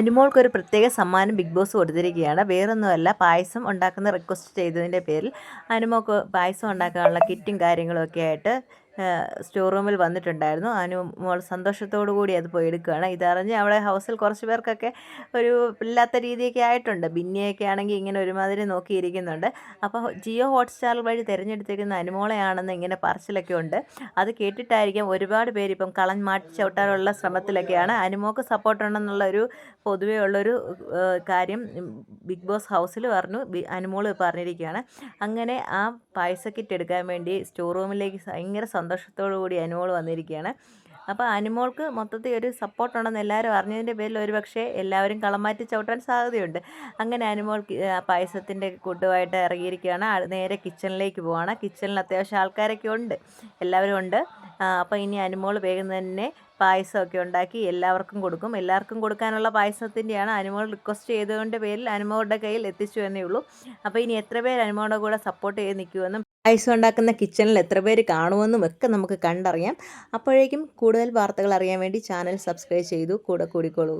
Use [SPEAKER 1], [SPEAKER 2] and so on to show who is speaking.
[SPEAKER 1] അനുമോൾക്ക് ഒരു പ്രത്യേക സമ്മാനം ബിഗ് ബോസ് കൊടുത്തിരിക്കുകയാണ്. വേറൊന്നുമല്ല പായസം ഉണ്ടാക്കുന്ന റിക്വസ്റ്റ് ചെയ്തതിന്റെ പേരിൽ. അനുമോൾക്ക് പായസം ഉണ്ടാക്കാനുള്ള കിറ്റും കാര്യങ്ങളും ഒക്കെ ആയിട്ട് സ്റ്റോർ റൂമിൽ വന്നിട്ടുണ്ടായിരുന്നു. അനു മോൾ സന്തോഷത്തോടു കൂടി അത് പോയി എടുക്കുകയാണ്. ഇതറിഞ്ഞ് അവിടെ ഹൗസിൽ കുറച്ച് പേർക്കൊക്കെ ഒരു ഇല്ലാത്ത രീതിയൊക്കെ ആയിട്ടുണ്ട്. ബിന്നിയൊക്കെ ആണെങ്കിൽ ഇങ്ങനെ ഒരുമാതിരി നോക്കിയിരിക്കുന്നുണ്ട്. അപ്പോൾ ജിയോ ഹോട്ട്സ്റ്റാർ വഴി തിരഞ്ഞെടുത്തിരിക്കുന്ന അനുമോളയാണെന്ന് ഇങ്ങനെ പറച്ചിലൊക്കെ ഉണ്ട്. അത് കേട്ടിട്ടായിരിക്കും ഒരുപാട് പേര് ഇപ്പം കളൻ മാറ്റി ചവിട്ടാനുള്ള ശ്രമത്തിലൊക്കെയാണ്. അനുമോക്ക് സപ്പോർട്ടുണ്ടെന്നുള്ള ഒരു പൊതുവേ ഉള്ളൊരു കാര്യം ബിഗ് ബോസ് ഹൗസിൽ പറഞ്ഞു. അനുമോൾ പറഞ്ഞിരിക്കുകയാണ്. അങ്ങനെ ആ പായസക്കിറ്റ് എടുക്കാൻ വേണ്ടി സ്റ്റോർ റൂമിലേക്ക് ഭയങ്കര സന്തോഷത്തോടു കൂടി അനുമോൾ വന്നിരിക്കുകയാണ്. അപ്പോൾ അനുമോൾക്ക് മൊത്തത്തിൽ ഒരു സപ്പോർട്ടുണ്ടെന്ന് എല്ലാവരും അറിഞ്ഞതിന്റെ പേരിൽ ഒരു പക്ഷേ എല്ലാവരും കളമാറ്റി ചവിട്ടാൻ സാധ്യതയുണ്ട്. അങ്ങനെ അനുമോൾ പായസത്തിന്റെ കൂട്ടുമായിട്ട് ഇറങ്ങിയിരിക്കുകയാണ്. നേരെ കിച്ചണിലേക്ക് പോവാണ്. കിച്ചണിൽ അത്യാവശ്യം ആൾക്കാരൊക്കെ ഉണ്ട്. എല്ലാവരും ഉണ്ട്. അപ്പോൾ ഇനി അനുമോൾ വേഗം തന്നെ പായസമൊക്കെ ഉണ്ടാക്കി എല്ലാവർക്കും കൊടുക്കും. എല്ലാവർക്കും കൊടുക്കാനുള്ള പായസത്തിന്റെയാണ് അനുമോൾ റിക്വസ്റ്റ് ചെയ്തതുകൊണ്ട് പേരിൽ അനുമോളുടെ കയ്യിൽ എത്തിച്ചു എന്നേ ഉള്ളൂ. അപ്പോൾ ഇനി എത്ര പേര് അനുമോളുടെ കൂടെ സപ്പോർട്ട് ചെയ്ത് നിൽക്കുമെന്നും പായസം ഉണ്ടാക്കുന്ന കിച്ചണിൽ എത്ര പേര് കാണുമെന്നും ഒക്കെ നമുക്ക് കണ്ടറിയാം. അപ്പോഴേക്കും കൂടുതൽ വാർത്തകൾ അറിയാൻ വേണ്ടി ചാനൽ സബ്സ്ക്രൈബ് ചെയ്തു. കൂടെ കൂടിക്കോളൂ.